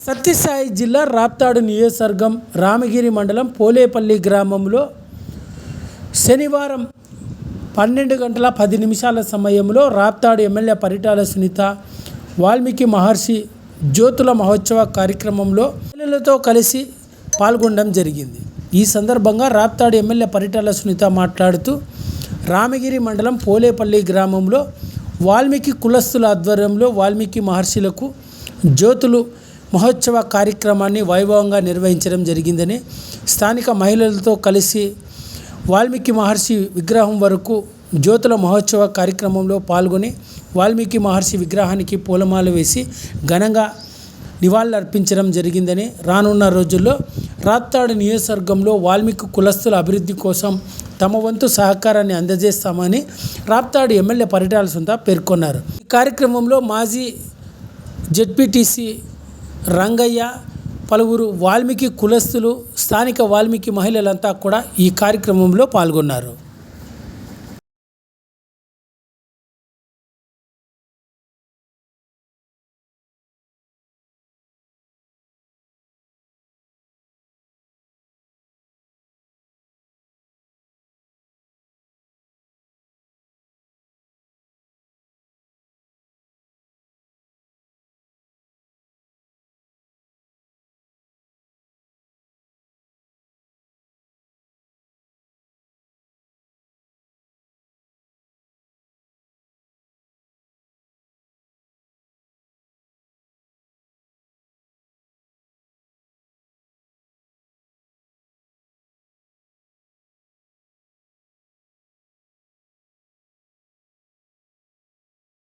సత్యసాయి జిల్లా రాప్తాడు నియోజకవర్గం రామగిరి మండలం పోలేపల్లి గ్రామంలో శనివారం పన్నెండు గంటల పది నిమిషాల సమయంలో రాప్తాడు ఎమ్మెల్యే పరిటాల సునీత వాల్మీకి మహర్షి జ్యోతుల మహోత్సవ కార్యక్రమంలో పిల్లలతో కలిసి పాల్గొనడం జరిగింది. ఈ సందర్భంగా రాప్తాడు ఎమ్మెల్యే పరిటాల సునీత మాట్లాడుతూ రామగిరి మండలం పోలేపల్లి గ్రామంలో వాల్మీకి కులస్తుల ఆధ్వర్యంలో వాల్మీకి మహర్షులకు జ్యోతులు మహోత్సవ కార్యక్రమాన్ని వైభవంగా నిర్వహించడం జరిగిందని స్థానిక మహిళలతో కలిసి వాల్మీకి మహర్షి విగ్రహం వరకు జ్యోతుల మహోత్సవ కార్యక్రమంలో పాల్గొని వాల్మీకి మహర్షి విగ్రహానికి పూలమాల వేసి ఘనంగా నివాళులర్పించడం జరిగిందని రానున్న రోజుల్లో రాప్తాడు నియోజకవర్గంలో వాల్మీకి కులస్తుల అభివృద్ధి కోసం తమ వంతు సహకారాన్ని అందజేస్తామని రాప్తాడు ఎమ్మెల్యే పరిటాల సొంత పేర్కొన్నారు. ఈ కార్యక్రమంలో మాజీ జెడ్పీటీసీ రంగయ్య పలువురు వాల్మీకి కులస్తులు స్థానిక వాల్మీకి మహిళలంతా కూడా ఈ కార్యక్రమంలో పాల్గొన్నారు.